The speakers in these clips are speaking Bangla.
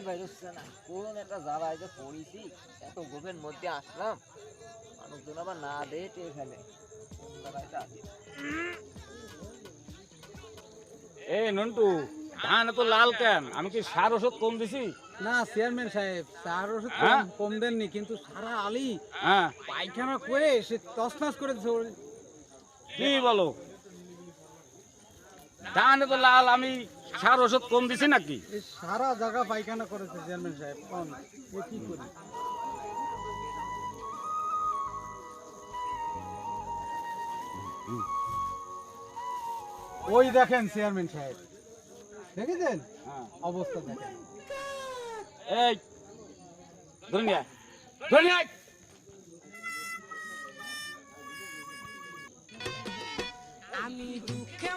বাইরচ্ছে না। কোন একটা জ্বালায় যে পড়িছি এত গোপের মধ্যে আসলাম মানুষজন আবার না দিয়ে টেয়ে ফেলে। এই নন্টু ধান এত লাল কেন? আমি কি সার ওষুধ কম দিছি? না চেয়ারম্যান সাহেব সার ওষুধ কম- হ্যাঁ? কম দেননি কিন্তু সারা আলি হ্যাঁ। পায়খানা করে সে তসনাস করে দিছে কি বলো? ধান এত লাল আমি সার ওষুধ কম দিছি নাকি? এই সারা জায়গা পায়খানা করেছে চেয়ারম্যান সাহেব এ কি করি? ওই দেখেন চেয়ারম্যান সাহেব। দেখেছেন? হ্যাঁ। অবস্থা দেখেন। এই ধনিয়া ধনিয়া আমি দুঃখে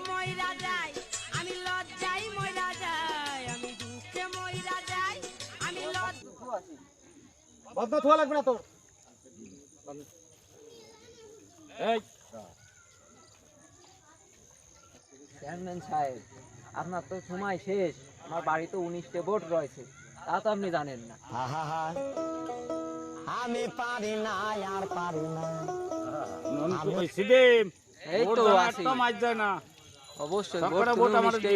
বদ্ধ থোয়া লাগবে না তোর। এই। চেয়ারম্যান সাহেব আপনার তো সময় শেষ। আমার বাড়িতে উনিশটে ভোট রয়েছে। তা তো আপনি জানেন না। আমি পারি না আর পারি না। এই তো আছি। যায় না। অবশ্যই সবকটা ভোট ভোট তুমি